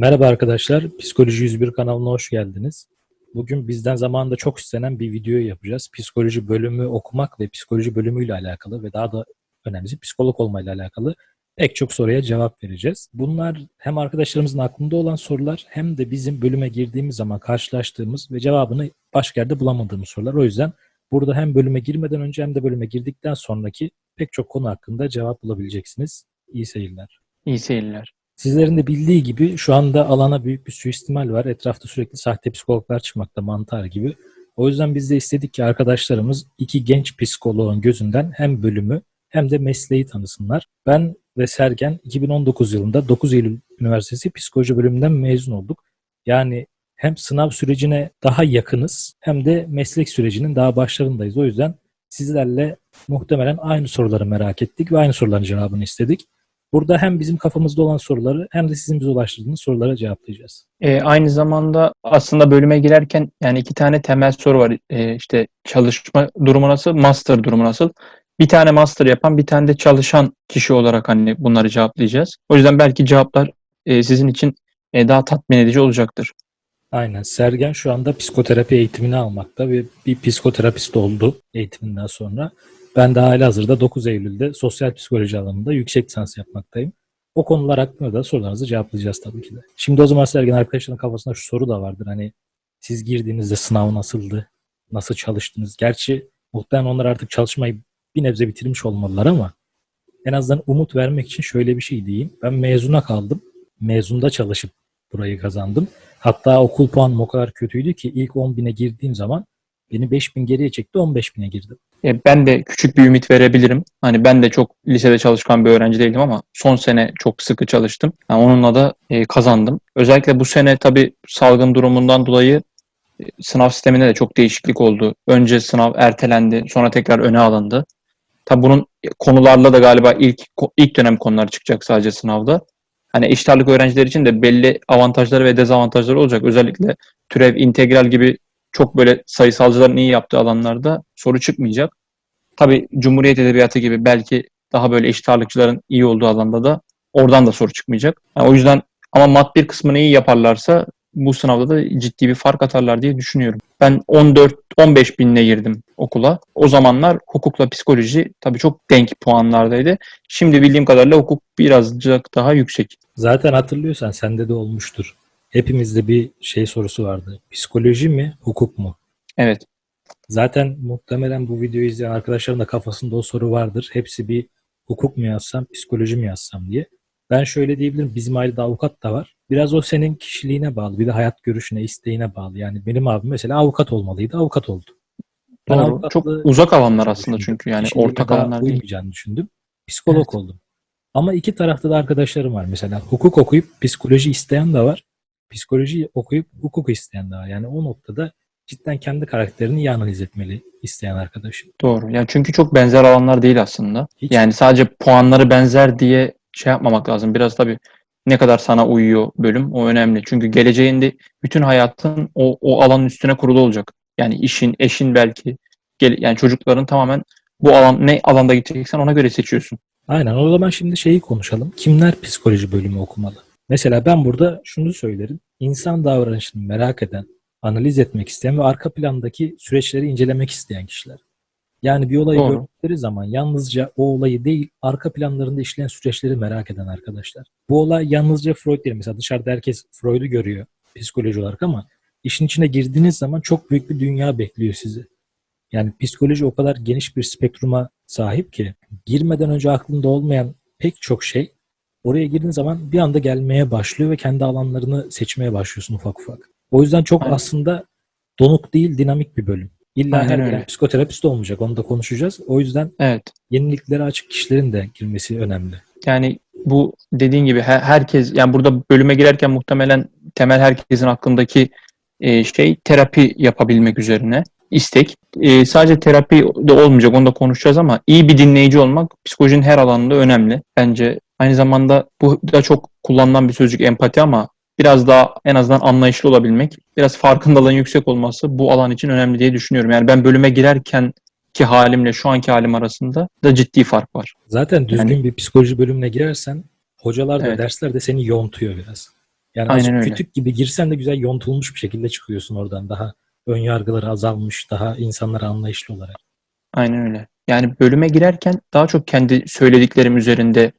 Merhaba arkadaşlar, Psikoloji 101 kanalına hoş geldiniz. Bugün bizden zamanında çok istenen bir video yapacağız. Psikoloji bölümü okumak ve psikoloji bölümüyle alakalı ve daha da önemlisi psikolog olmayla alakalı pek çok soruya cevap vereceğiz. Bunlar hem arkadaşlarımızın aklında olan sorular hem de bizim bölüme girdiğimiz zaman karşılaştığımız ve cevabını başka yerde bulamadığımız sorular. O yüzden burada hem bölüme girmeden önce hem de bölüme girdikten sonraki pek çok konu hakkında cevap bulabileceksiniz. İyi seyirler. İyi seyirler. Sizlerin de bildiği gibi şu anda alana büyük bir suistimal var. Etrafta sürekli sahte psikologlar çıkmakta mantar gibi. O yüzden biz de istedik ki arkadaşlarımız iki genç psikoloğun gözünden hem bölümü hem de mesleği tanısınlar. Ben ve Sergen 2019 yılında 9 Eylül Üniversitesi Psikoloji bölümünden mezun olduk. Yani hem sınav sürecine daha yakınız hem de meslek sürecinin daha başlarındayız. O yüzden sizlerle muhtemelen aynı soruları merak ettik ve aynı soruların cevabını istedik. Burada hem bizim kafamızda olan soruları hem de sizin bize ulaştırdığınız sorulara cevaplayacağız. Ee, aynı zamanda aslında bölüme girerken yani iki tane temel soru var. Ee, işte çalışma durumu nasıl, master durumu nasıl? Bir tane master yapan, bir tane de çalışan kişi olarak hani bunları cevaplayacağız. O yüzden belki cevaplar e, sizin için e, daha tatmin edici olacaktır. Aynen. Sergen şu anda psikoterapi eğitimini almakta ve bir psikoterapist oldu eğitiminden sonra. Ben de hala hazırda 9 Eylül'de sosyal psikoloji alanında yüksek lisans yapmaktayım. O konular hakkında da sorularınızı cevaplayacağız tabii ki de. Şimdi o zaman Sergen arkadaşların kafasında şu soru da vardır. Hani siz girdiğinizde sınav nasıldı? Nasıl çalıştınız? Gerçi muhtemelen onlar artık çalışmayı bir nebze bitirmiş olmalılar ama en azından umut vermek için şöyle bir şey diyeyim. Ben mezuna kaldım. Mezunda çalışıp burayı kazandım. Hatta okul puanım o kadar kötüydü ki ilk 10 bine girdiğim zaman beni 5000 geriye çekti 15 bine girdim. E, ben de küçük bir ümit verebilirim. Hani ben de çok lisede çalışkan bir öğrenci değildim ama son sene çok sıkı çalıştım. Yani onunla da e, kazandım. Özellikle bu sene tabii salgın durumundan dolayı e, sınav sisteminde de çok değişiklik oldu. Önce sınav ertelendi, sonra tekrar öne alındı. Tabii bunun konularla da galiba ilk ilk dönem konular çıkacak sadece sınavda. Hani eşit ağırlık öğrenciler için de belli avantajları ve dezavantajları olacak. Özellikle türev, integral gibi çok böyle sayısalcıların iyi yaptığı alanlarda soru çıkmayacak. Tabi Cumhuriyet Edebiyatı gibi belki daha böyle eşit ağırlıkçıların iyi olduğu alanda da oradan da soru çıkmayacak. Yani o yüzden ama mat bir kısmını iyi yaparlarsa bu sınavda da ciddi bir fark atarlar diye düşünüyorum. Ben 14-15 binle girdim okula. O zamanlar hukukla psikoloji tabii çok denk puanlardaydı. Şimdi bildiğim kadarıyla hukuk birazcık daha yüksek. Zaten hatırlıyorsan sende de olmuştur. Hepimizde bir şey sorusu vardı. Psikoloji mi, hukuk mu? Evet. Zaten muhtemelen bu videoyu izleyen arkadaşların da kafasında o soru vardır. Hepsi bir hukuk mu yazsam, psikoloji mi yazsam diye. Ben şöyle diyebilirim. Bizim ailede avukat da var. Biraz o senin kişiliğine bağlı. Bir de hayat görüşüne, isteğine bağlı. Yani benim abim mesela avukat olmalıydı. Avukat oldu. Ben Doğru. Çok uzak alanlar aslında çünkü yani ortak alanlar değil. düşündüm. Psikolog evet. oldum. Ama iki tarafta da arkadaşlarım var. Mesela hukuk okuyup psikoloji isteyen de var. Psikoloji okuyup hukuk isteyen var. Yani o noktada cidden kendi karakterini iyi analiz etmeli isteyen arkadaşım. Doğru. Yani çünkü çok benzer alanlar değil aslında. Hiç. Yani sadece puanları benzer diye şey yapmamak lazım. Biraz tabii ne kadar sana uyuyor bölüm o önemli. Çünkü geleceğinde bütün hayatın o, o alanın üstüne kurulu olacak. Yani işin, eşin belki, yani çocukların tamamen bu alan ne alanda gideceksen ona göre seçiyorsun. Aynen. O zaman şimdi şeyi konuşalım. Kimler psikoloji bölümü okumalı? Mesela ben burada şunu söylerim. İnsan davranışını merak eden, analiz etmek isteyen ve arka plandaki süreçleri incelemek isteyen kişiler. Yani bir olayı Doğru. gördükleri zaman yalnızca o olayı değil, arka planlarında işleyen süreçleri merak eden arkadaşlar. Bu olay yalnızca Freud değil. Mesela dışarıda herkes Freud'u görüyor psikoloji olarak ama işin içine girdiğiniz zaman çok büyük bir dünya bekliyor sizi. Yani psikoloji o kadar geniş bir spektruma sahip ki girmeden önce aklında olmayan pek çok şey oraya girdiğin zaman bir anda gelmeye başlıyor ve kendi alanlarını seçmeye başlıyorsun ufak ufak. O yüzden çok Aynen. aslında donuk değil, dinamik bir bölüm. İlla Aynen her gelen psikoterapist olmayacak. Onu da konuşacağız. O yüzden evet. yeniliklere açık kişilerin de girmesi önemli. Yani bu dediğin gibi herkes yani burada bölüme girerken muhtemelen temel herkesin aklındaki e, şey terapi yapabilmek üzerine istek. E, sadece terapi de olmayacak onu da konuşacağız ama iyi bir dinleyici olmak psikolojinin her alanında önemli. Bence aynı zamanda bu da çok kullanılan bir sözcük empati ama biraz daha en azından anlayışlı olabilmek, biraz farkındalığın yüksek olması bu alan için önemli diye düşünüyorum. Yani ben bölüme girerken ki halimle şu anki halim arasında da ciddi fark var. Zaten düzgün yani, bir psikoloji bölümüne girersen hocalar da evet. dersler de seni yontuyor biraz. Yani Aynen öyle. kütük gibi girsen de güzel yontulmuş bir şekilde çıkıyorsun oradan. Daha ön yargıları azalmış, daha insanlara anlayışlı olarak. Aynen öyle. Yani bölüme girerken daha çok kendi söylediklerim üzerinde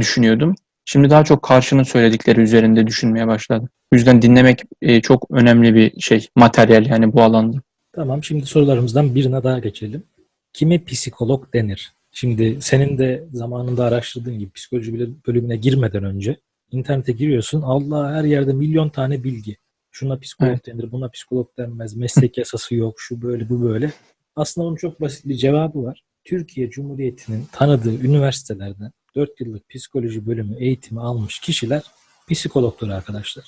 düşünüyordum. Şimdi daha çok karşının söyledikleri üzerinde düşünmeye başladım. O yüzden dinlemek e, çok önemli bir şey, materyal yani bu alanda. Tamam şimdi sorularımızdan birine daha geçelim. Kime psikolog denir? Şimdi senin de zamanında araştırdığın gibi psikoloji bölümüne girmeden önce internete giriyorsun. Allah her yerde milyon tane bilgi. Şuna psikolog Evet. denir, buna psikolog denmez. Meslek yasası yok, şu böyle, bu böyle. Aslında onun çok basit bir cevabı var. Türkiye Cumhuriyeti'nin tanıdığı üniversitelerden 4 yıllık psikoloji bölümü eğitimi almış kişiler psikologdur arkadaşlar.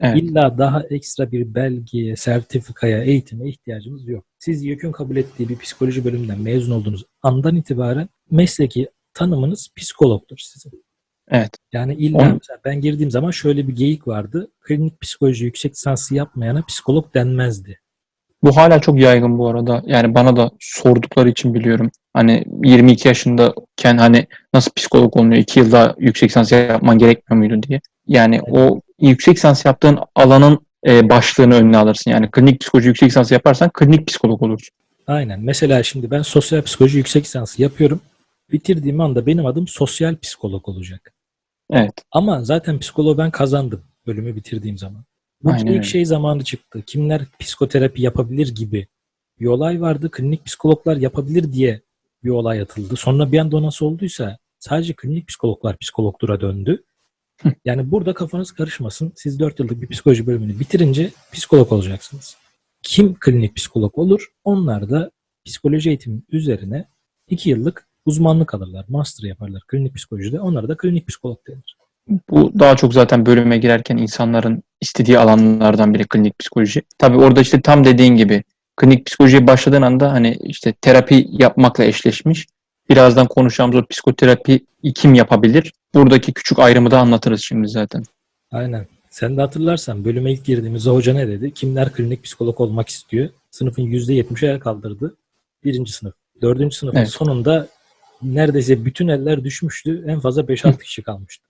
Evet. İlla daha ekstra bir belgeye, sertifikaya, eğitime ihtiyacımız yok. Siz YÖK'ün kabul ettiği bir psikoloji bölümünden mezun olduğunuz andan itibaren mesleki tanımınız psikologdur sizin. Evet. Yani illa mesela ben girdiğim zaman şöyle bir geyik vardı. Klinik psikoloji yüksek lisansı yapmayana psikolog denmezdi. Bu hala çok yaygın bu arada. Yani bana da sordukları için biliyorum. Hani 22 yaşındayken hani nasıl psikolog olunuyor? 2 yılda yüksek lisans yapman gerekmiyor muydu diye. Yani o yüksek lisans yaptığın alanın e, başlığını önüne alırsın. Yani klinik psikoloji yüksek lisansı yaparsan klinik psikolog olursun. Aynen. Mesela şimdi ben sosyal psikoloji yüksek lisansı yapıyorum. Bitirdiğim anda benim adım sosyal psikolog olacak. Evet. Ama zaten psikoloğu ben kazandım bölümü bitirdiğim zaman. Bu Aynen ilk şey zamanı çıktı. Kimler psikoterapi yapabilir gibi bir olay vardı. Klinik psikologlar yapabilir diye bir olay atıldı. Sonra bir anda o nasıl olduysa sadece klinik psikologlar psikologtura döndü. Yani burada kafanız karışmasın. Siz 4 yıllık bir psikoloji bölümünü bitirince psikolog olacaksınız. Kim klinik psikolog olur? Onlar da psikoloji eğitimi üzerine 2 yıllık uzmanlık alırlar. Master yaparlar klinik psikolojide. Onlara da klinik psikolog denir. Bu daha çok zaten bölüme girerken insanların istediği alanlardan biri klinik psikoloji. Tabii orada işte tam dediğin gibi klinik psikolojiye başladığın anda hani işte terapi yapmakla eşleşmiş. Birazdan konuşacağımız o psikoterapi kim yapabilir? Buradaki küçük ayrımı da anlatırız şimdi zaten. Aynen. Sen de hatırlarsan bölüme ilk girdiğimizde hoca ne dedi? Kimler klinik psikolog olmak istiyor? Sınıfın %70'i el kaldırdı. Birinci sınıf. Dördüncü sınıfın Evet. sonunda neredeyse bütün eller düşmüştü. En fazla 5-6 kişi kalmıştı.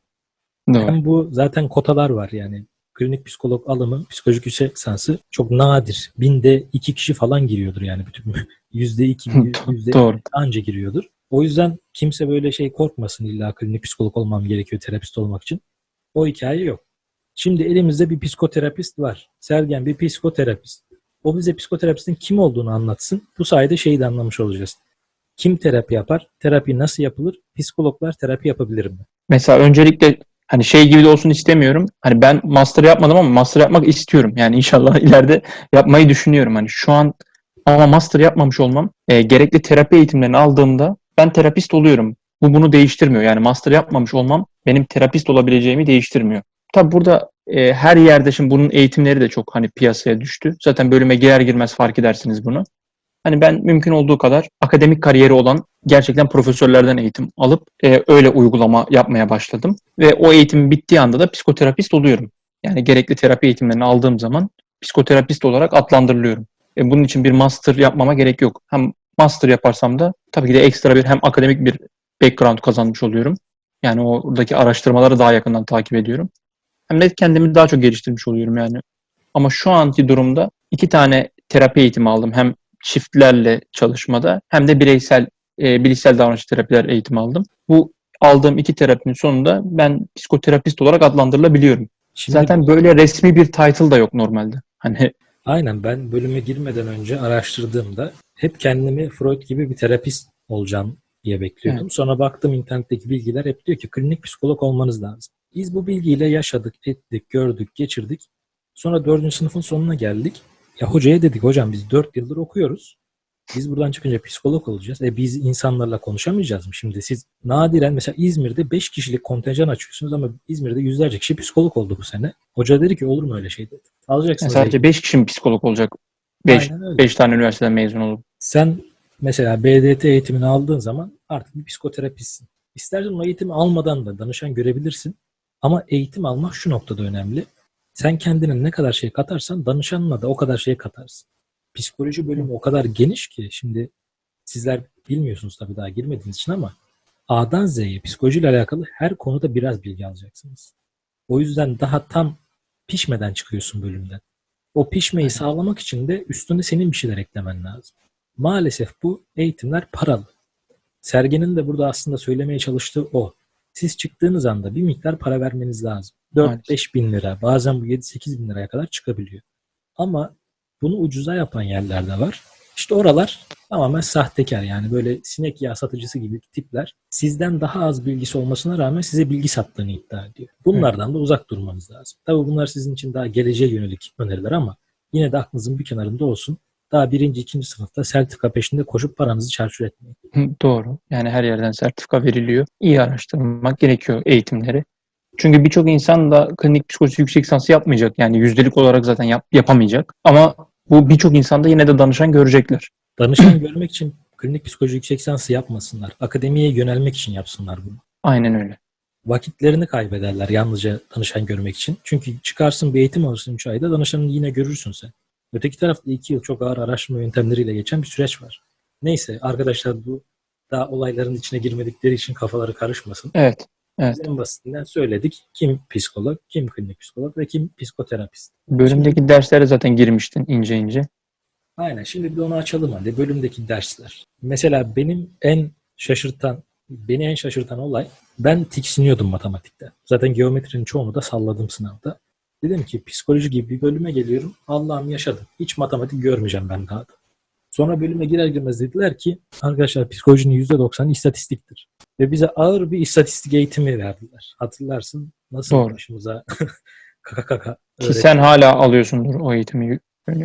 Doğru. Hem bu zaten kotalar var yani. Klinik psikolog alımı, psikolojik yüksek lisansı çok nadir. Binde iki kişi falan giriyordur yani bütün yüzde iki, yüzde Doğru. anca giriyordur. O yüzden kimse böyle şey korkmasın illa klinik psikolog olmam gerekiyor terapist olmak için. O hikaye yok. Şimdi elimizde bir psikoterapist var. Sergen bir psikoterapist. O bize psikoterapistin kim olduğunu anlatsın. Bu sayede şeyi de anlamış olacağız. Kim terapi yapar? Terapi nasıl yapılır? Psikologlar terapi yapabilir mi? Mesela öncelikle hani şey gibi de olsun istemiyorum. Hani ben master yapmadım ama master yapmak istiyorum. Yani inşallah ileride yapmayı düşünüyorum. Hani şu an ama master yapmamış olmam e, gerekli terapi eğitimlerini aldığımda ben terapist oluyorum. Bu bunu değiştirmiyor. Yani master yapmamış olmam benim terapist olabileceğimi değiştirmiyor. Tabi burada e, her yerde şimdi bunun eğitimleri de çok hani piyasaya düştü. Zaten bölüme girer girmez fark edersiniz bunu. Hani ben mümkün olduğu kadar akademik kariyeri olan gerçekten profesörlerden eğitim alıp e, öyle uygulama yapmaya başladım. Ve o eğitim bittiği anda da psikoterapist oluyorum. Yani gerekli terapi eğitimlerini aldığım zaman psikoterapist olarak adlandırılıyorum. E, bunun için bir master yapmama gerek yok. Hem master yaparsam da tabii ki de ekstra bir hem akademik bir background kazanmış oluyorum. Yani oradaki araştırmaları daha yakından takip ediyorum. Hem de kendimi daha çok geliştirmiş oluyorum yani. Ama şu anki durumda iki tane terapi eğitimi aldım. Hem çiftlerle çalışmada hem de bireysel e, bilişsel davranış terapiler eğitimi aldım. Bu aldığım iki terapinin sonunda ben psikoterapist olarak adlandırılabiliyorum. Şimdi Zaten böyle resmi bir title da yok normalde. Hani Aynen ben bölüme girmeden önce araştırdığımda hep kendimi Freud gibi bir terapist olacağım diye bekliyordum. Sonra baktım internetteki bilgiler hep diyor ki klinik psikolog olmanız lazım. Biz bu bilgiyle yaşadık, ettik, gördük, geçirdik. Sonra dördüncü sınıfın sonuna geldik. Ya hocaya dedik hocam biz dört yıldır okuyoruz. Biz buradan çıkınca psikolog olacağız. E biz insanlarla konuşamayacağız mı? Şimdi siz nadiren mesela İzmir'de 5 kişilik kontenjan açıyorsunuz ama İzmir'de yüzlerce kişi psikolog oldu bu sene. Hoca dedi ki olur mu öyle şey dedi. Alacaksınız. sadece 5 kişi mi psikolog olacak? 5 Aynen öyle. 5 tane üniversiteden mezun olup. Sen mesela BDT eğitimini aldığın zaman artık bir psikoterapistsin. İstersen o eğitimi almadan da danışan görebilirsin. Ama eğitim almak şu noktada önemli. Sen kendine ne kadar şey katarsan danışanına da o kadar şey katarsın. Psikoloji bölümü o kadar geniş ki şimdi sizler bilmiyorsunuz tabii daha girmediğiniz için ama A'dan Z'ye psikolojiyle alakalı her konuda biraz bilgi alacaksınız. O yüzden daha tam pişmeden çıkıyorsun bölümden. O pişmeyi sağlamak için de üstüne senin bir şeyler eklemen lazım. Maalesef bu eğitimler paralı. Sergenin de burada aslında söylemeye çalıştığı o. Siz çıktığınız anda bir miktar para vermeniz lazım. 4-5 bin lira bazen bu 7-8 bin liraya kadar çıkabiliyor. Ama bunu ucuza yapan yerler de var. İşte oralar tamamen sahtekar yani böyle sinek yağı satıcısı gibi tipler sizden daha az bilgisi olmasına rağmen size bilgi sattığını iddia ediyor. Bunlardan da uzak durmanız lazım. Tabii bunlar sizin için daha geleceğe yönelik öneriler ama yine de aklınızın bir kenarında olsun. Daha birinci, ikinci sınıfta sertifika peşinde koşup paranızı çarçur etmeyin. Doğru. Yani her yerden sertifika veriliyor. İyi araştırmak gerekiyor eğitimleri. Çünkü birçok insan da klinik psikoloji yüksek lisansı yapmayacak. Yani yüzdelik olarak zaten yap- yapamayacak. Ama bu birçok insanda yine de danışan görecekler. Danışan görmek için klinik psikoloji yüksek lisansı yapmasınlar. Akademiye yönelmek için yapsınlar bunu. Aynen öyle. Vakitlerini kaybederler yalnızca danışan görmek için. Çünkü çıkarsın bir eğitim alırsın 3 ayda danışanını yine görürsün sen. Öteki tarafta 2 yıl çok ağır araştırma yöntemleriyle geçen bir süreç var. Neyse arkadaşlar bu daha olayların içine girmedikleri için kafaları karışmasın. Evet. Evet. En basitinden söyledik. Kim psikolog, kim klinik psikolog ve kim psikoterapist. Bölümdeki derslere zaten girmiştin ince ince. Aynen. Şimdi bir de onu açalım hadi. Bölümdeki dersler. Mesela benim en şaşırtan, beni en şaşırtan olay ben tiksiniyordum matematikten. Zaten geometrinin çoğunu da salladım sınavda. Dedim ki psikoloji gibi bir bölüme geliyorum. Allah'ım yaşadım. Hiç matematik görmeyeceğim ben daha da. Sonra bölüme girer girmez dediler ki arkadaşlar psikolojinin %90'ı istatistiktir. Ve bize ağır bir istatistik eğitimi verdiler. Hatırlarsın nasıl Doğru. başımıza kaka kaka Ki sen hala alıyorsundur o eğitimi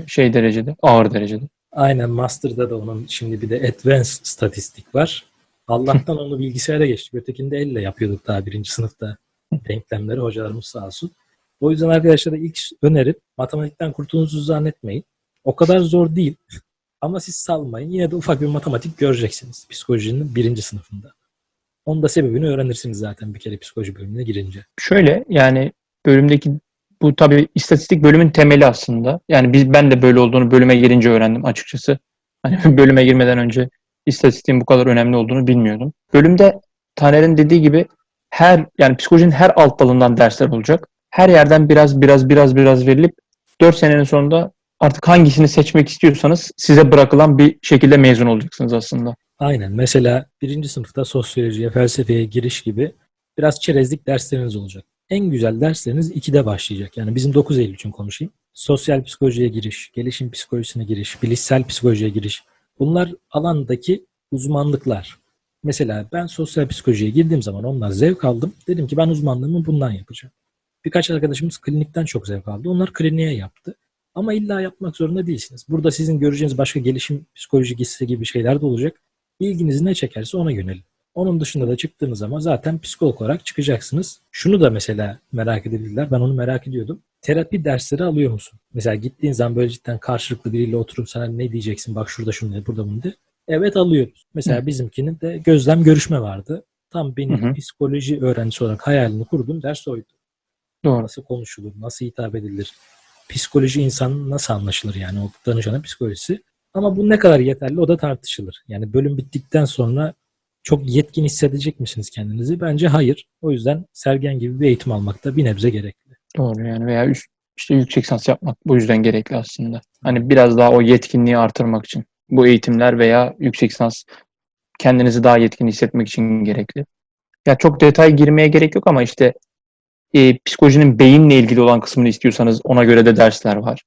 şey derecede, ağır derecede. Aynen Master'da da onun şimdi bir de Advanced statistik var. Allah'tan onu bilgisayara geçtik. Ötekinde elle yapıyorduk daha birinci sınıfta denklemleri hocalarımız sağ olsun. O yüzden arkadaşlara ilk önerim matematikten kurtulduğunuzu zannetmeyin. O kadar zor değil. Ama siz salmayın. Yine de ufak bir matematik göreceksiniz psikolojinin birinci sınıfında. Onun da sebebini öğrenirsiniz zaten bir kere psikoloji bölümüne girince. Şöyle yani bölümdeki bu tabii istatistik bölümün temeli aslında. Yani biz ben de böyle olduğunu bölüme girince öğrendim açıkçası. Hani bölüme girmeden önce istatistiğin bu kadar önemli olduğunu bilmiyordum. Bölümde Taner'in dediği gibi her yani psikolojinin her alt dalından dersler olacak. Her yerden biraz biraz biraz biraz verilip 4 senenin sonunda artık hangisini seçmek istiyorsanız size bırakılan bir şekilde mezun olacaksınız aslında. Aynen. Mesela birinci sınıfta sosyolojiye, felsefeye giriş gibi biraz çerezlik dersleriniz olacak. En güzel dersleriniz 2'de başlayacak. Yani bizim 9 Eylül için konuşayım. Sosyal psikolojiye giriş, gelişim psikolojisine giriş, bilişsel psikolojiye giriş. Bunlar alandaki uzmanlıklar. Mesela ben sosyal psikolojiye girdiğim zaman ondan zevk aldım. Dedim ki ben uzmanlığımı bundan yapacağım. Birkaç arkadaşımız klinikten çok zevk aldı. Onlar kliniğe yaptı. Ama illa yapmak zorunda değilsiniz. Burada sizin göreceğiniz başka gelişim psikolojisi gibi şeyler de olacak. İlginizi ne çekerse ona yönelin. Onun dışında da çıktığınız zaman zaten psikolog olarak çıkacaksınız. Şunu da mesela merak edebilirler. Ben onu merak ediyordum. Terapi dersleri alıyor musun? Mesela gittiğin zaman böyle cidden karşılıklı biriyle oturup sana ne diyeceksin? Bak şurada şunu de, burada bunu de. Evet alıyoruz. Mesela bizimkinin de gözlem görüşme vardı. Tam benim Hı hı. psikoloji öğrencisi olarak hayalini kurduğum ders oydu. Doğru. Nasıl konuşulur, nasıl hitap edilir, psikoloji insanın nasıl anlaşılır yani o danışanın psikolojisi. Ama bu ne kadar yeterli o da tartışılır. Yani bölüm bittikten sonra çok yetkin hissedecek misiniz kendinizi? Bence hayır. O yüzden Sergen gibi bir eğitim almak da bir nebze gerekli. Doğru yani veya üst, işte yüksek lisans yapmak bu yüzden gerekli aslında. Hani biraz daha o yetkinliği artırmak için. Bu eğitimler veya yüksek lisans kendinizi daha yetkin hissetmek için gerekli. Ya çok detay girmeye gerek yok ama işte e, psikolojinin beyinle ilgili olan kısmını istiyorsanız ona göre de dersler var.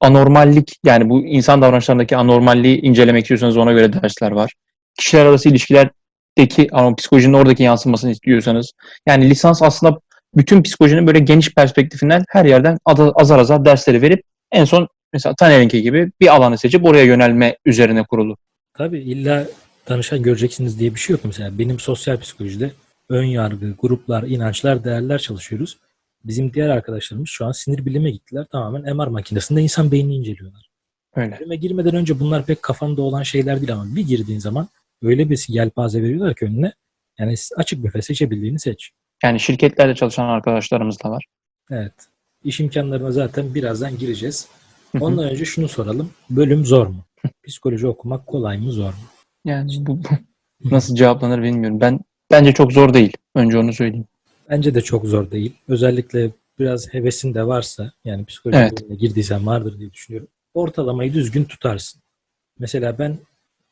Anormallik yani bu insan davranışlarındaki anormalliği incelemek istiyorsanız ona göre dersler var. Kişiler arası ilişkilerdeki ama psikolojinin oradaki yansımasını istiyorsanız yani lisans aslında bütün psikolojinin böyle geniş perspektifinden her yerden azar azar dersleri verip en son mesela Taner'inki gibi bir alanı seçip oraya yönelme üzerine kurulu. Tabii illa danışan göreceksiniz diye bir şey yok. Mesela benim sosyal psikolojide ön yargı, gruplar, inançlar, değerler çalışıyoruz. Bizim diğer arkadaşlarımız şu an sinir bilime gittiler. Tamamen MR makinesinde insan beynini inceliyorlar. Öyle. Bölüme girmeden önce bunlar pek kafanda olan şeyler değil ama bir girdiğin zaman öyle bir yelpaze veriyorlar ki önüne. Yani açık büfe seçebildiğini seç. Yani şirketlerde çalışan arkadaşlarımız da var. Evet. İş imkanlarına zaten birazdan gireceğiz. Ondan önce şunu soralım. Bölüm zor mu? Psikoloji okumak kolay mı zor mu? Yani bu bu nasıl cevaplanır bilmiyorum. Ben bence çok zor değil. Önce onu söyleyeyim. Bence de çok zor değil. Özellikle biraz hevesin de varsa yani psikoloji Evet. bölümüne girdiysen vardır diye düşünüyorum. Ortalamayı düzgün tutarsın. Mesela ben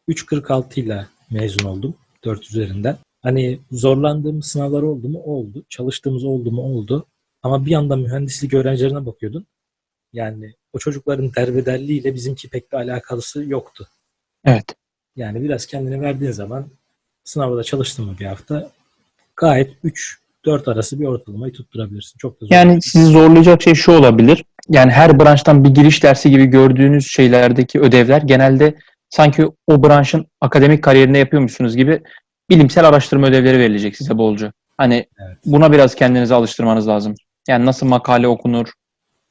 3.46 ile mezun oldum 4 üzerinden. Hani zorlandığım sınavlar oldu mu? Oldu. Çalıştığımız oldu mu? Oldu. Ama bir yandan mühendislik öğrencilerine bakıyordun. Yani o çocukların derbederliğiyle bizimki pek bir alakalısı yoktu. Evet. Yani biraz kendini verdiğin zaman sınavda da çalıştın mı bir hafta gayet 3-4 arası bir ortalamayı tutturabilirsin. Çok da zor. Yani sizi zorlayacak şey şu olabilir. Yani her branştan bir giriş dersi gibi gördüğünüz şeylerdeki ödevler genelde sanki o branşın akademik kariyerinde yapıyormuşsunuz gibi bilimsel araştırma ödevleri verilecek size bolca. Hani Evet. buna biraz kendinizi alıştırmanız lazım. Yani nasıl makale okunur.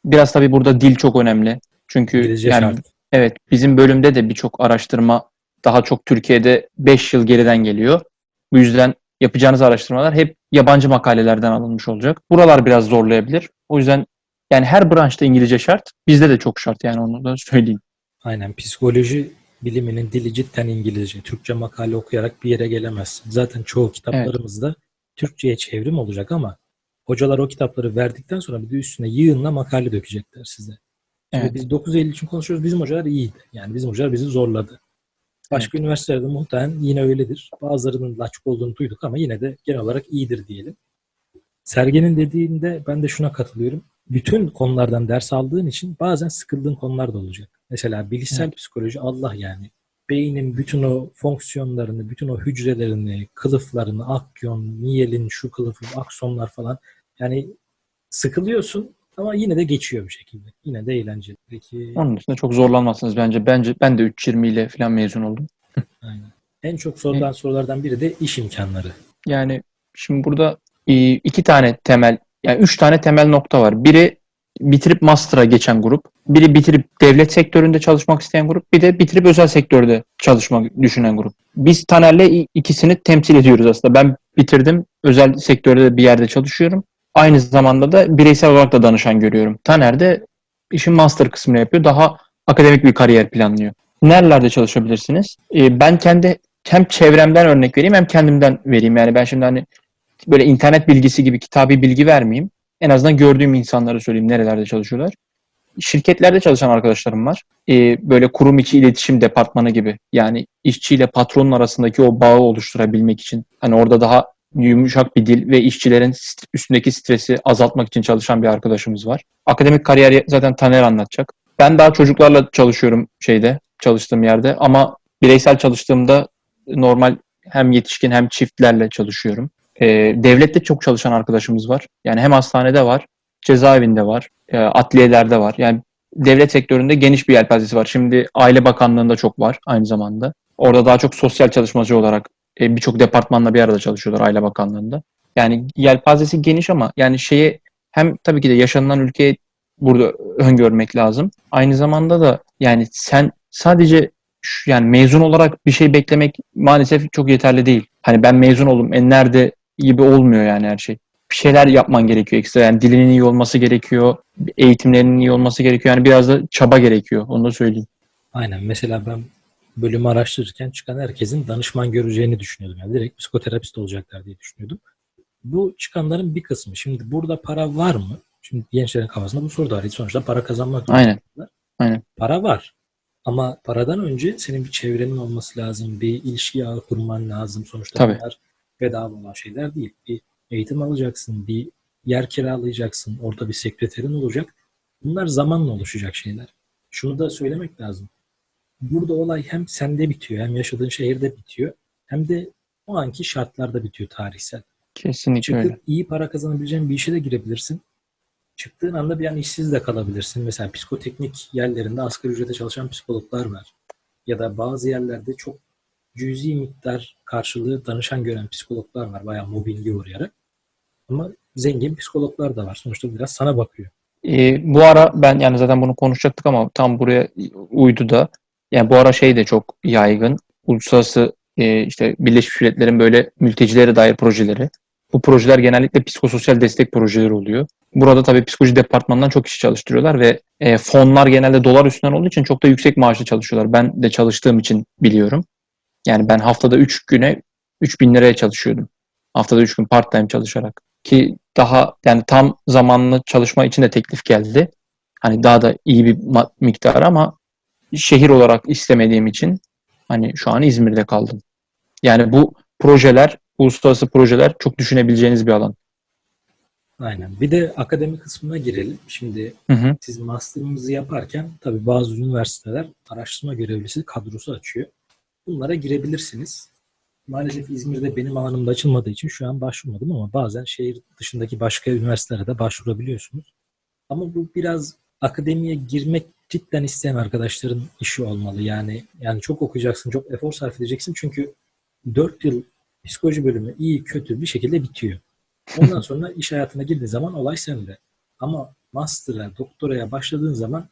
Biraz tabii burada dil çok önemli. Çünkü İngilizce yani şart. evet bizim bölümde de birçok araştırma daha çok Türkiye'de 5 yıl geriden geliyor. Bu yüzden yapacağınız araştırmalar hep yabancı makalelerden alınmış olacak. Buralar biraz zorlayabilir. O yüzden yani her branşta İngilizce şart. Bizde de çok şart yani onu da söyleyeyim. Aynen psikoloji biliminin dili cidden İngilizce. Türkçe makale okuyarak bir yere gelemezsin. Zaten çoğu kitaplarımızda Türkçe'ye çevrim olacak ama hocalar o kitapları verdikten sonra bir de üstüne yığınla makale dökecekler size. Şimdi Evet. biz 9 Eylül için konuşuyoruz. Bizim hocalar iyiydi. Yani bizim hocalar bizi zorladı. Başka üniversitelerde muhtemelen yine öyledir. Bazılarının laçık olduğunu duyduk ama yine de genel olarak iyidir diyelim. Sergen'in dediğinde ben de şuna katılıyorum. Bütün konulardan ders aldığın için bazen sıkıldığın konular da olacak. Mesela bilişsel psikoloji Allah yani. Beynin bütün o fonksiyonlarını, bütün o hücrelerini, kılıflarını, akyon, miyelin, şu kılıfı, aksonlar falan. Yani sıkılıyorsun ama yine de geçiyor bir şekilde. Yine de eğlenceli. Peki Onun dışında çok zorlanmazsınız bence. Bence ben de 3.20 ile falan mezun oldum. aynen. En çok sorulan sorulardan biri de iş imkanları. Yani şimdi burada e, iki tane temel, yani üç tane temel nokta var. Biri bitirip master'a geçen grup. Biri bitirip devlet sektöründe çalışmak isteyen grup. Bir de bitirip özel sektörde çalışmak düşünen grup. Biz Taner'le ikisini temsil ediyoruz aslında. Ben bitirdim. Özel sektörde de bir yerde çalışıyorum. Aynı zamanda da bireysel olarak da danışan görüyorum. Taner de işin master kısmını yapıyor. Daha akademik bir kariyer planlıyor. Nerelerde çalışabilirsiniz? E, ben kendi hem çevremden örnek vereyim hem kendimden vereyim. Yani ben şimdi hani böyle internet bilgisi gibi kitabi bilgi vermeyeyim. En azından gördüğüm insanları söyleyeyim nerelerde çalışıyorlar. Şirketlerde çalışan arkadaşlarım var. Ee, böyle kurum içi iletişim departmanı gibi. Yani işçiyle patronun arasındaki o bağı oluşturabilmek için. Hani orada daha yumuşak bir dil ve işçilerin st- üstündeki stresi azaltmak için çalışan bir arkadaşımız var. Akademik kariyeri zaten Taner anlatacak. Ben daha çocuklarla çalışıyorum şeyde, çalıştığım yerde ama bireysel çalıştığımda normal hem yetişkin hem çiftlerle çalışıyorum. Ee, devlette çok çalışan arkadaşımız var. Yani hem hastanede var, cezaevinde var, e, adliyelerde var. Yani devlet sektöründe geniş bir yelpazesi var. Şimdi Aile Bakanlığı'nda çok var aynı zamanda. Orada daha çok sosyal çalışmacı olarak e, birçok departmanla bir arada çalışıyorlar Aile Bakanlığı'nda. Yani yelpazesi geniş ama yani şeye hem tabii ki de yaşanılan ülkeye burada öngörmek lazım. Aynı zamanda da yani sen sadece şu- yani mezun olarak bir şey beklemek maalesef çok yeterli değil. Hani ben mezun oldum, en nerede gibi olmuyor yani her şey. Bir şeyler yapman gerekiyor ekstra. Yani dilinin iyi olması gerekiyor, eğitimlerinin iyi olması gerekiyor. Yani biraz da çaba gerekiyor. Onu da söyleyeyim. Aynen. Mesela ben bölümü araştırırken çıkan herkesin danışman göreceğini düşünüyordum. Yani direkt psikoterapist olacaklar diye düşünüyordum. Bu çıkanların bir kısmı. Şimdi burada para var mı? Şimdi gençlerin kafasında bu soru da var. Sonuçta para kazanmak Aynen. Para var. Ama paradan önce senin bir çevrenin olması lazım. Bir ilişki ağı kurman lazım. Sonuçta Tabii. bunlar bedava olan şeyler değil. Bir eğitim alacaksın. Bir yer kiralayacaksın. Orada bir sekreterin olacak. Bunlar zamanla oluşacak şeyler. Şunu da söylemek lazım. Burada olay hem sende bitiyor hem yaşadığın şehirde bitiyor. Hem de o anki şartlarda bitiyor tarihsel. Kesinlikle öyle. Çıkıp iyi para kazanabileceğin bir işe de girebilirsin. Çıktığın anda bir an işsiz de kalabilirsin. Mesela psikoteknik yerlerinde asgari ücrete çalışan psikologlar var. Ya da bazı yerlerde çok cüzi miktar karşılığı danışan gören psikologlar var. Bayağı mobbinge uğrayarak. Ama zengin psikologlar da var. Sonuçta biraz sana bakıyor. Ee, bu ara ben yani zaten bunu konuşacaktık ama tam buraya uydu da. Yani bu ara şey de çok yaygın. Uluslararası e, işte Birleşmiş Milletler'in böyle mültecilere dair projeleri. Bu projeler genellikle psikososyal destek projeleri oluyor. Burada tabii psikoloji departmanından çok kişi çalıştırıyorlar ve e, fonlar genelde dolar üstünden olduğu için çok da yüksek maaşlı çalışıyorlar. Ben de çalıştığım için biliyorum. Yani ben haftada 3 güne 3000 liraya çalışıyordum. Haftada 3 gün part time çalışarak. ki daha yani tam zamanlı çalışma için de teklif geldi. Hani daha da iyi bir miktar ama şehir olarak istemediğim için hani şu an İzmir'de kaldım. Yani bu projeler, uluslararası projeler çok düşünebileceğiniz bir alan. Aynen. Bir de akademi kısmına girelim. Şimdi Hı hı. siz master'ınızı yaparken tabii bazı üniversiteler araştırma görevlisi kadrosu açıyor. Bunlara girebilirsiniz. Maalesef İzmir'de benim alanımda açılmadığı için şu an başvurmadım ama bazen şehir dışındaki başka üniversitelere de başvurabiliyorsunuz. Ama bu biraz akademiye girmek cidden isteyen arkadaşların işi olmalı. Yani yani çok okuyacaksın, çok efor sarf edeceksin çünkü 4 yıl psikoloji bölümü iyi kötü bir şekilde bitiyor. Ondan sonra iş hayatına girdiğin zaman olay sende. Ama master'a, doktoraya başladığın zaman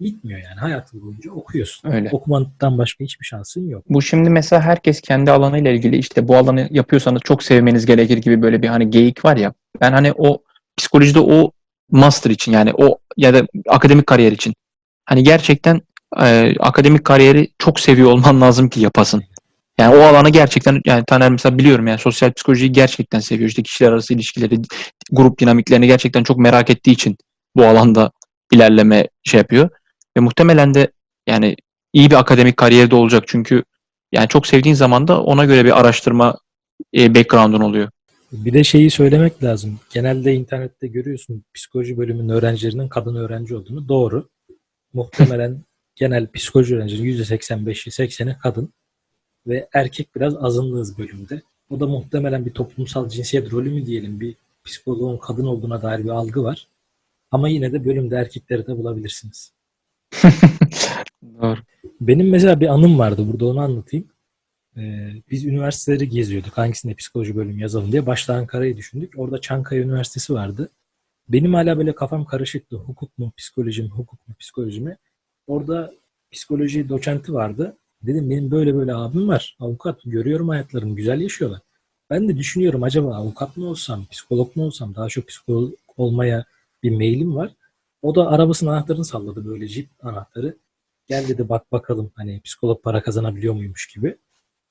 bitmiyor yani. Hayatın boyunca okuyorsun. Öyle. Okumaktan başka hiçbir şansın yok. Bu şimdi mesela herkes kendi alanıyla ilgili işte bu alanı yapıyorsanız çok sevmeniz gerekir gibi böyle bir hani geyik var ya. Ben hani o psikolojide o master için yani o ya da akademik kariyer için hani gerçekten e, akademik kariyeri çok seviyor olman lazım ki yapasın. Yani o alanı gerçekten yani Taner mesela biliyorum yani sosyal psikolojiyi gerçekten seviyor. İşte kişiler arası ilişkileri, grup dinamiklerini gerçekten çok merak ettiği için bu alanda ilerleme şey yapıyor. Ve muhtemelen de yani iyi bir akademik kariyeri de olacak. Çünkü yani çok sevdiğin zaman da ona göre bir araştırma e, background'un oluyor. Bir de şeyi söylemek lazım. Genelde internette görüyorsun psikoloji bölümünün öğrencilerinin kadın öğrenci olduğunu. Doğru. Muhtemelen genel psikoloji öğrencilerinin %85'i 80'i kadın ve erkek biraz azınlığız bölümde. O da muhtemelen bir toplumsal cinsiyet rolü mü diyelim bir psikoloğun kadın olduğuna dair bir algı var. Ama yine de bölümde erkekleri de bulabilirsiniz. Doğru. Benim mesela bir anım vardı. Burada onu anlatayım. Ee, biz üniversiteleri geziyorduk. Hangisinde psikoloji bölümü yazalım diye. Başta Ankara'yı düşündük. Orada Çankaya Üniversitesi vardı. Benim hala böyle kafam karışıktı. Hukuk mu, psikoloji mi, hukuk mu, psikoloji mi? Orada psikoloji doçenti vardı. Dedim benim böyle böyle abim var. Avukat. Görüyorum hayatlarını. Güzel yaşıyorlar. Ben de düşünüyorum acaba avukat mı olsam, psikolog mu olsam? Daha çok psikolog olmaya bir meylim var. O da arabasının anahtarını salladı böyle jip anahtarı. Gel dedi bak bakalım hani psikolog para kazanabiliyor muymuş gibi.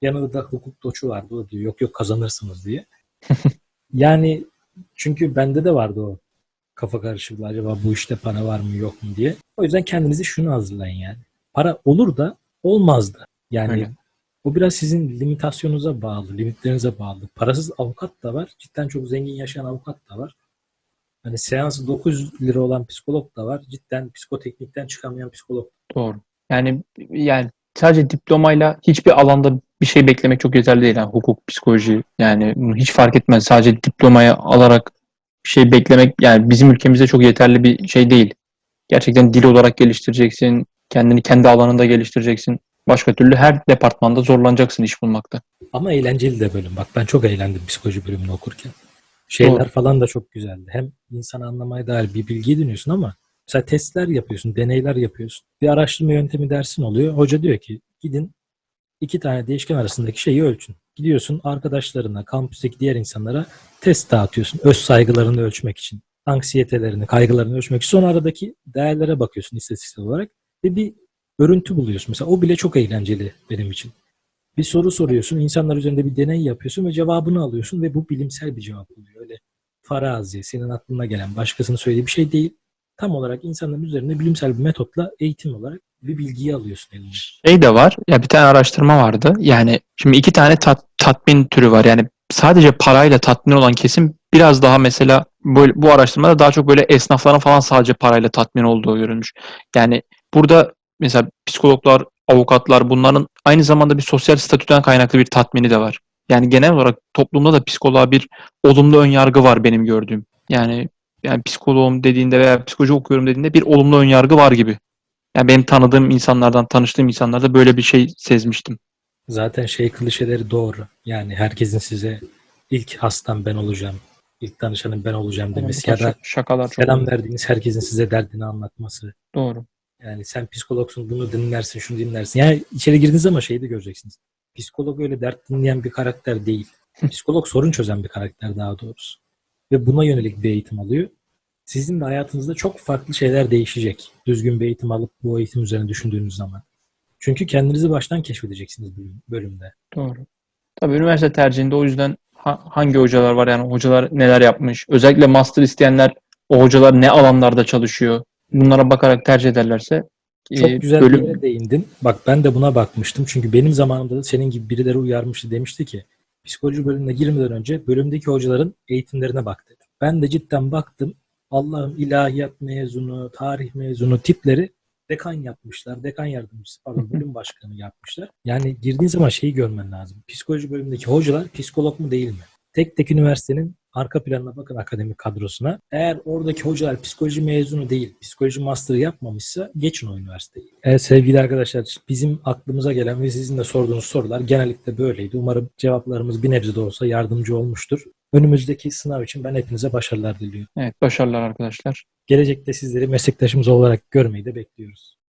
Yanında da hukuk doçu vardı. O diyor yok yok kazanırsınız diye. yani çünkü bende de vardı o kafa karışıklığı. Acaba bu işte para var mı yok mu diye. O yüzden kendinizi şunu hazırlayın yani. Para olur da olmaz da. Yani Öyle. o biraz sizin limitasyonunuza bağlı, limitlerinize bağlı. Parasız avukat da var. Cidden çok zengin yaşayan avukat da var. Hani seansı 900 lira olan psikolog da var. Cidden psikoteknikten çıkamayan psikolog. Doğru. Yani yani sadece diplomayla hiçbir alanda bir şey beklemek çok yeterli değil. Yani hukuk, psikoloji yani hiç fark etmez. Sadece diplomayı alarak şey beklemek yani bizim ülkemizde çok yeterli bir şey değil. Gerçekten dil olarak geliştireceksin. Kendini kendi alanında geliştireceksin. Başka türlü her departmanda zorlanacaksın iş bulmakta. Ama eğlenceli de bölüm. Bak ben çok eğlendim psikoloji bölümünü okurken. Şeyler Doğru. falan da çok güzeldi. Hem insanı anlamaya dair bir bilgi ediniyorsun ama mesela testler yapıyorsun, deneyler yapıyorsun. Bir araştırma yöntemi dersin oluyor. Hoca diyor ki gidin iki tane değişken arasındaki şeyi ölçün. Gidiyorsun arkadaşlarına, kampüsteki diğer insanlara test dağıtıyorsun. Öz saygılarını ölçmek için. Anksiyetelerini, kaygılarını ölçmek için. Sonra aradaki değerlere bakıyorsun istatistiksel olarak. Ve bir örüntü buluyorsun. Mesela o bile çok eğlenceli benim için. Bir soru soruyorsun, insanlar üzerinde bir deney yapıyorsun ve cevabını alıyorsun ve bu bilimsel bir cevap oluyor. Öyle farazi, senin aklına gelen, başkasının söylediği bir şey değil. Tam olarak insanların üzerinde bilimsel bir metotla eğitim olarak bir bilgiyi alıyorsun eline. Şey de var. Ya bir tane araştırma vardı. Yani şimdi iki tane tat- tatmin türü var. Yani sadece parayla tatmin olan kesim biraz daha mesela böyle, bu araştırmada daha çok böyle esnafların falan sadece parayla tatmin olduğu görülmüş. Yani burada mesela psikologlar, avukatlar bunların aynı zamanda bir sosyal statüden kaynaklı bir tatmini de var. Yani genel olarak toplumda da psikoloğa bir olumlu ön yargı var benim gördüğüm. Yani yani psikoloğum dediğinde veya psikoloji okuyorum dediğinde bir olumlu ön yargı var gibi. Yani benim tanıdığım insanlardan, tanıştığım insanlarda böyle bir şey sezmiştim. Zaten şey klişeleri doğru. Yani herkesin size ilk hastam ben olacağım, ilk danışanım ben olacağım demesi ya da Şak- şakalar çok selam oluyor. verdiğiniz herkesin size derdini anlatması. Doğru. Yani sen psikologsun bunu dinlersin şunu dinlersin. Yani içeri girdiğiniz zaman şeyi de göreceksiniz. Psikolog öyle dert dinleyen bir karakter değil. Psikolog sorun çözen bir karakter daha doğrusu. Ve buna yönelik bir eğitim alıyor. Sizin de hayatınızda çok farklı şeyler değişecek. Düzgün bir eğitim alıp bu eğitim üzerine düşündüğünüz zaman. Çünkü kendinizi baştan keşfedeceksiniz bölüm- bölümde. Doğru. Tabii üniversite tercihinde o yüzden ha- hangi hocalar var yani hocalar neler yapmış. Özellikle master isteyenler o hocalar ne alanlarda çalışıyor. Bunlara bakarak tercih ederlerse Çok e, güzel bölüm bir yere değindin. Bak ben de buna bakmıştım. Çünkü benim zamanımda da senin gibi birileri uyarmıştı. Demişti ki psikoloji bölümüne girmeden önce bölümdeki hocaların eğitimlerine bak dedi. Ben de cidden baktım. Allah'ım ilahiyat mezunu, tarih mezunu tipleri dekan yapmışlar. Dekan yardımcısı pardon bölüm başkanı yapmışlar. Yani girdiğin zaman şeyi görmen lazım. Psikoloji bölümündeki hocalar psikolog mu değil mi? Tek tek üniversitenin arka planına bakın akademik kadrosuna. Eğer oradaki hocalar psikoloji mezunu değil, psikoloji master'ı yapmamışsa geçin o üniversiteyi. Evet sevgili arkadaşlar bizim aklımıza gelen ve sizin de sorduğunuz sorular genellikle böyleydi. Umarım cevaplarımız bir nebze de olsa yardımcı olmuştur. Önümüzdeki sınav için ben hepinize başarılar diliyorum. evet başarılar arkadaşlar. Gelecekte sizleri meslektaşımız olarak görmeyi de bekliyoruz.